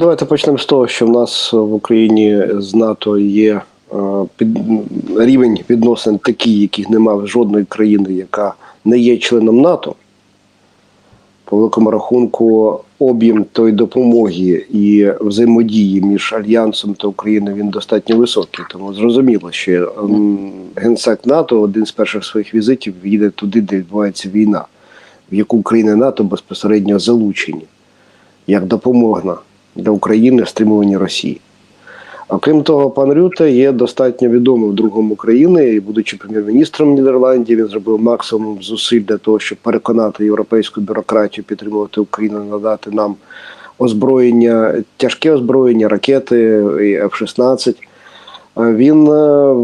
Давайте почнемо з того, що в нас в Україні з НАТО є е, під, рівень відносин такий, яких немає в жодної країни, яка не є членом НАТО. По великому рахунку, об'єм тої допомоги і взаємодії між Альянсом та Україною він достатньо високий. Тому зрозуміло, що ем, генсек НАТО один з перших своїх візитів їде туди, де відбувається війна, в яку Україна НАТО безпосередньо залучені як допомогна для України в стримуванні Росії. Окрім того, пан Рюте є достатньо відомим другом України, і будучи прем'єр-міністром Нідерландів, він зробив максимум зусиль для того, щоб переконати європейську бюрократію підтримувати Україну, надати нам озброєння, тяжке озброєння, ракети і F-16. Е, Він е,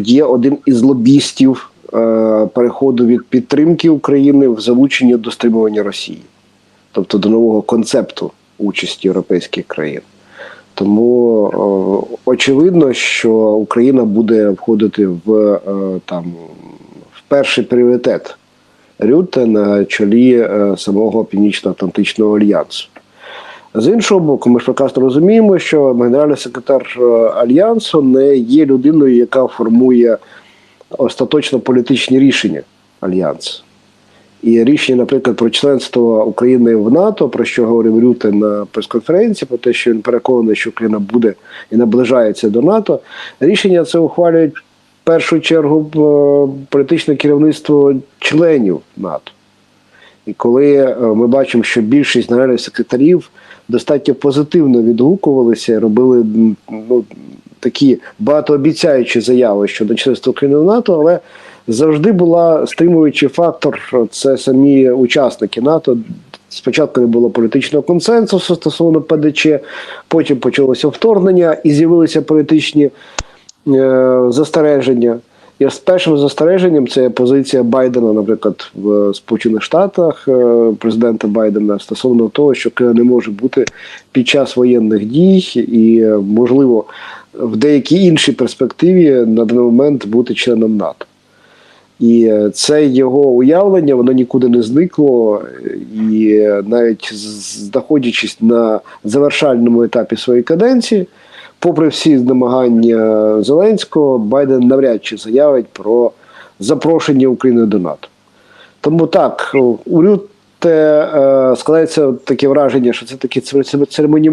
є один із лобістів е, переходу від підтримки України в залучення до стримування Росії, тобто до нового концепту участі європейських країн. Тому очевидно, що Україна буде входити в е, там в перший пріоритет Рюте на чолі е, самого Північно-Атлантичного альянсу. З іншого боку, ми ж прекрасно розуміємо, що генеральний секретар е, альянсу не є людиною, яка формує остаточно політичні рішення альянсу. І рішення, наприклад, про членство України в НАТО, про що говорив Рюте на прес-конференції, про те, що він переконаний, що Україна буде і наближається до НАТО. Рішення це ухвалюють в першу чергу е, політичне керівництво членів НАТО. І коли е, ми бачимо, що більшість генеральних секретарів достатньо позитивно відгукувалися, робили ну, такі багатообіцяючі заяви щодо членства України в НАТО, але завжди була стримуючий фактор це самі учасники НАТО. Спочатку не було політичного консенсусу стосовно ПДЧ, потім почалося вторгнення і з'явилися політичні е, застереження. І з першим застереженням це позиція Байдена, наприклад, в Сполучених Штатах, е, президента Байдена стосовно того, що Київ не може бути під час воєнних дій і, можливо, в деякій іншій перспективі на даний момент бути членом НАТО. І е, це його уявлення, воно нікуди не зникло. І е, навіть знаходячись на завершальному етапі своєї каденції, попри всі намагання Зеленського, Байден навряд чи заявить про запрошення України до НАТО. Тому так, у Рюте е, складається таке враження, що це такі церемоні...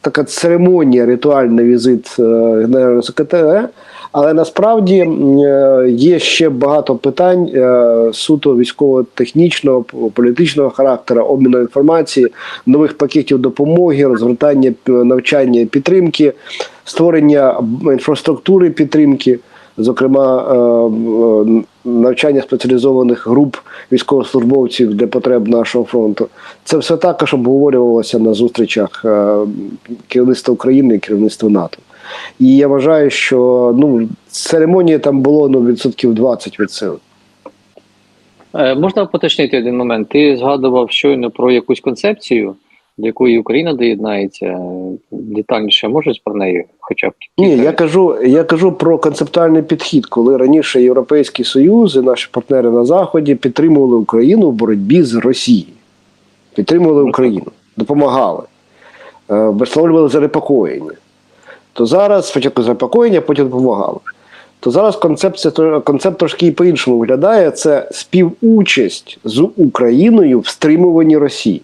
така церемонія, ритуальний візит е, генерального секретаря. Але насправді е, є ще багато питань е, суто військово-технічного, політичного характеру, обміну інформації, нових пакетів допомоги, розгортання навчання і підтримки, створення інфраструктури підтримки, зокрема е, е, навчання спеціалізованих груп військовослужбовців для потреб нашого фронту. Це все також обговорювалося на зустрічах е, керівництва України і керівництва НАТО. І я вважаю, що ну церемонії там було ну відсотків 20 від сили. Можна поточнити один момент. Ти згадував щойно про якусь концепцію, до якої Україна доєднається. Детальніше можеш про неї, хоча б Ні, я кажу, я кажу про концептуальний підхід, коли раніше Європейський Союз і наші партнери на Заході підтримували Україну в боротьбі з Росією. Підтримували Україну, допомагали, е, висловлювали занепокоєння. То зараз спочатку занепокоєння, потім допомагали. То зараз концепція концепт трошки і по-іншому виглядає: це співучасть з Україною в стримуванні Росії.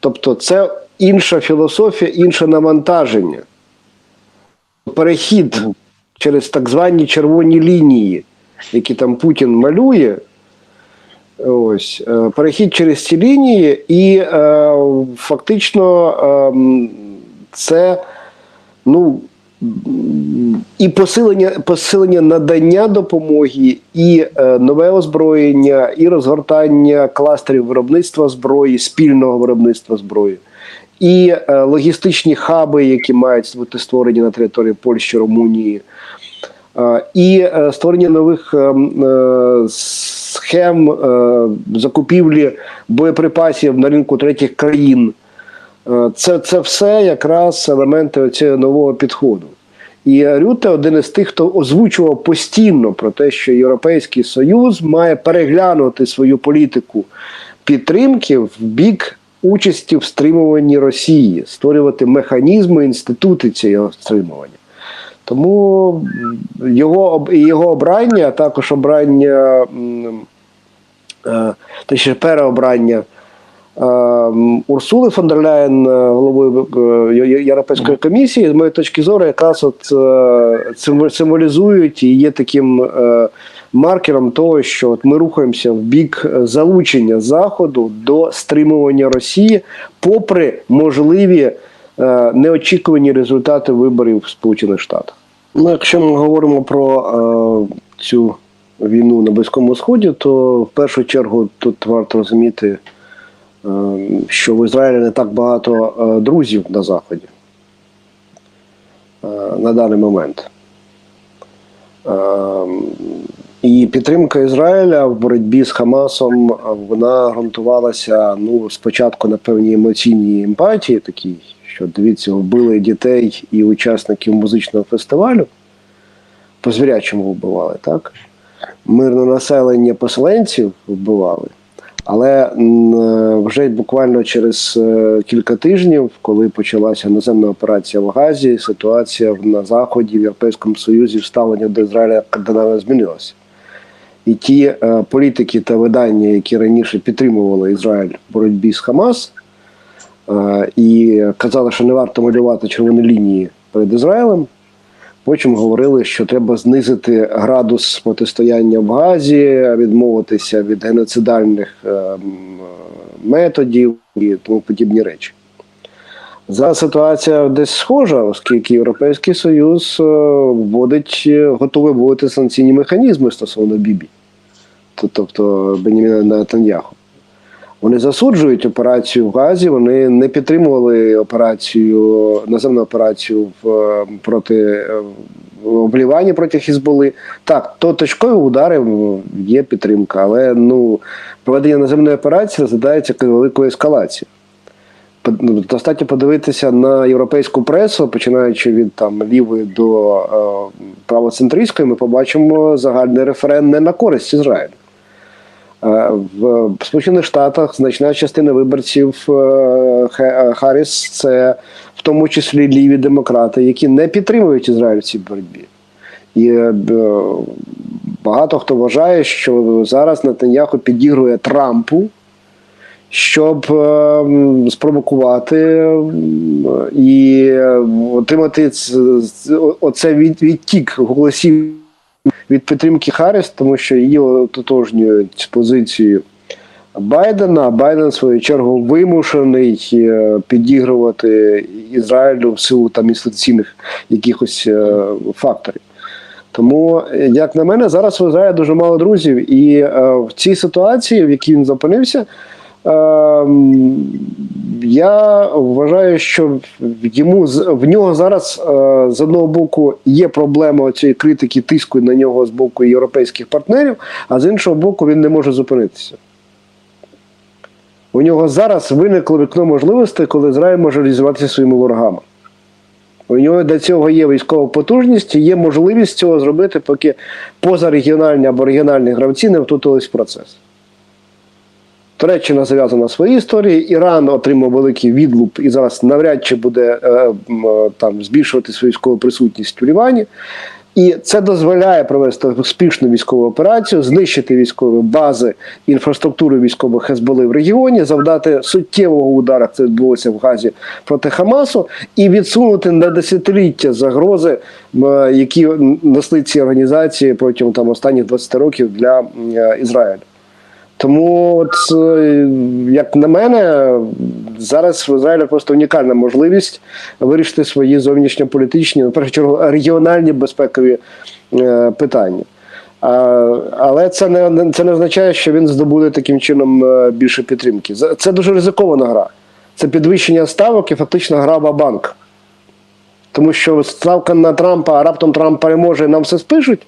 Тобто, це інша філософія, інше навантаження. Перехід через так звані червоні лінії, які там Путін малює. Ось е, перехід через ці лінії, і е, фактично е, це ну, і посилення, посилення надання допомоги, і е, нове озброєння, і розгортання кластерів виробництва зброї, спільного виробництва зброї, і е, логістичні хаби, які мають бути створені на території Польщі, Румунії. Е, І е, створення нових е, е, схем е, закупівлі боєприпасів на ринку третіх країн. Е, Це, це все якраз елементи цього нового підходу. І Рюте один із тих, хто озвучував постійно про те, що Європейський Союз має переглянути свою політику підтримки в бік участі в стримуванні Росії, створювати механізми, інститути цього стримування. Тому його, його обрання, а також обрання, е, точніше, переобрання Урсули фон дер Ляєн е, головою е, Європейської комісії, з моєї точки зору, якраз от е, символізують і є таким маркером того, що от ми рухаємося в бік залучення Заходу до стримування Росії, попри можливі неочікувані результати виборів в Сполучених Штатах. Ну, якщо ми говоримо про е, цю війну на Близькому Сході, то в першу чергу тут варто розуміти, що в Ізраїлі не так багато е, друзів на Заході е, на даний момент. Е, і підтримка Ізраїля в боротьбі з Хамасом е, вона ґрунтувалася ну, спочатку на певній емоційній емпатії, такій, що дивіться, вбили дітей і учасників музичного фестивалю. По звірячому вбивали, так? Мирне населення поселенців вбивали. Але е, вже буквально через е, кілька тижнів, коли почалася наземна операція в Газі, ситуація на Заході, в Європейському Союзі, ставлення до Ізраїля кардинально змінилося. І ті е, політики та видання, які раніше підтримували Ізраїль в боротьбі з Хамас, і казали, що не варто малювати червоні лінії перед Ізраїлем. Потім говорили, що треба знизити градус протистояння в Газі, відмовитися від геноцидальних е, методів і тому подібні речі. Зараз ситуація десь схожа, оскільки Європейський Союз е, вводить, е, готовий вводити санкційні механізми стосовно Бібі, тобто Беніміна Нетаньяху. Вони засуджують операцію в Газі, вони не підтримували операцію, наземну операцію в, е, проти е, в Лівані проти Хізболи. Так, то точкові удари є підтримка, але ну, проведення наземної операції розглядається як великою ескалацією. Ну, Достатньо подивитися на європейську пресу, починаючи від там лівої до е, правоцентристської, ми побачимо загальний референ не на користь Ізраїлю. Е, В Сполучених Штатах значна частина виборців е, е, Харріс це в тому числі ліві демократи, які не підтримують Ізраїль в цій боротьбі. І багато хто вважає, що зараз Нетаньяху підігрує Трампу, щоб спровокувати і отримати оце відтік голосів від підтримки Харріс, тому що її ототожнюють з позицією Байдена. Байден, в свою чергу, вимушений е, підігрувати Ізраїлю в силу там інституційних якихось е, факторів. Тому, як на мене, зараз в Ізраїлі дуже мало друзів, і е, в цій ситуації, в якій він зупинився, я вважаю, що йому в нього зараз е, з одного боку є проблема цієї критики, тиску на нього з боку європейських партнерів, а з іншого боку, він не може зупинитися. У нього зараз виникло вікно можливостей, коли Ізраїль може реалізуватися своїми ворогами. У нього до цього є військова потужність, і є можливість цього зробити, поки позарегіональні або регіональні гравці не втрутились в процес. Туреччина зав'язана в своїй історії, Іран отримав великий відлуп і зараз навряд чи буде е, е, там збільшувати свою військову присутність в Лівані. І це дозволяє провести успішну військову операцію, знищити військові бази, інфраструктуру військових Хезболи в регіоні, завдати суттєвого удару, як це відбулося в Газі проти Хамасу, і відсунути на десятиліття загрози, які несли ці організації протягом там останніх 20 років для е, Ізраїлю. Тому, от, е, як на мене, зараз в Ізраїлі просто унікальна можливість вирішити свої зовнішньополітичні, в першу чергу, регіональні безпекові е, питання. Але це не, це не означає, що він здобуде таким чином е, більше підтримки. Це дуже ризикована гра. Це підвищення ставок і фактично гра банк. Тому що ставка на Трампа, а раптом Трамп переможе і нам все спишуть,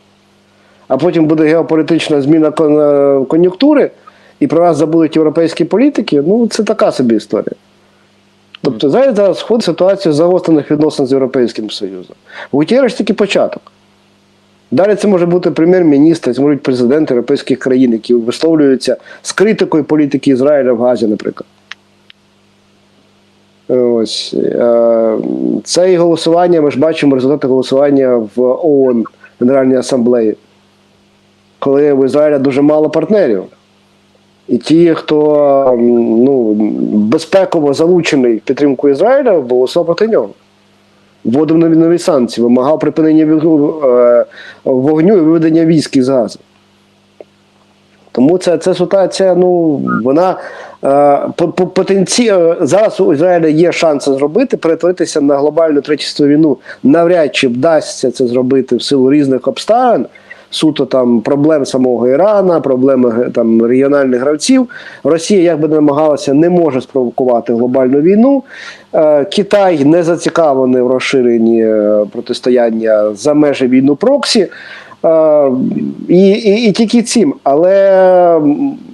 а потім буде геополітична зміна е, кон'юнктури, і про нас забудуть європейські політики, ну це така собі історія. Тобто зараз зараз входить ситуація загострених відносин з Європейським Союзом. Гутєреш тільки початок. Далі це може бути прем'єр-міністр, це можуть президенти європейських країн, які висловлюються з критикою політики Ізраїля в Газі, наприклад. Ось е, це і голосування. Ми ж бачимо результати голосування в ООН Генеральній асамблеї, коли в Ізраїля дуже мало партнерів. І ті, хто ну, безпеково залучений в підтримку Ізраїля, голосував проти нього. Вводив нові санкції, вимагав припинення е, вогню і виведення військ із Гази. Тому ця, ця ситуація, ну, вона е, по- по- потенці... зараз у Ізраїля є шанс зробити, перетворитися на глобальну третю війну. Навряд чи вдасться це зробити в силу різних обставин. Суто там проблем самого Ірана, проблеми там регіональних гравців. Росія, як би не намагалася, не може спровокувати глобальну війну. Е, Китай не зацікавлений в розширенні е, протистояння за межі війну проксі. Е, І, і, і тільки цим. Але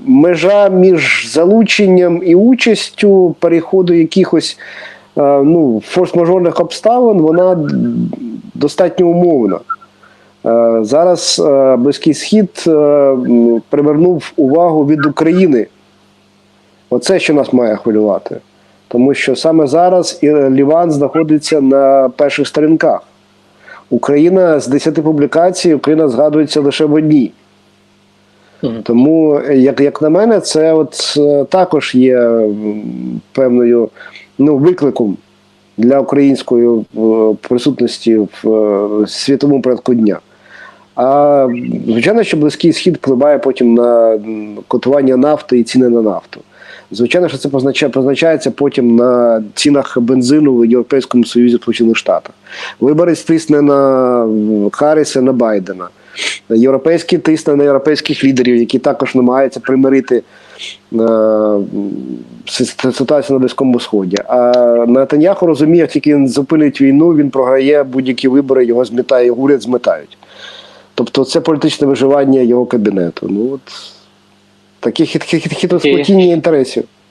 межа між залученням і участю переходу якихось е, ну, форс-мажорних обставин, вона достатньо умовна. Е, Зараз е, Близький Схід е, привернув увагу від України. Оце, що нас має хвилювати. Тому що саме зараз і Ліван знаходиться на перших сторінках. Україна з 10 публікацій, Україна згадується лише в одній. Тому, як, як на мене, це от також є певною ну, викликом для української присутності в світовому порядку дня. А звичайно, що Близький Схід впливає потім на котування нафти і ціни на нафту. Звичайно, що це позначає, позначається потім на цінах бензину в Європейському Союзі Сполучених Штатах. Виборець тисне на м, Харриса, на Байдена. Європейський тисне на європейських лідерів, які також намагаються примирити е, ситуацію на Близькому Сході. А Натаньяху розуміє, як тільки він зупинить війну, він програє будь-які вибори, його змітає, уряд зметають. Тобто це політичне виживання його кабінету. Ну от такі хитросплетіння інтересів.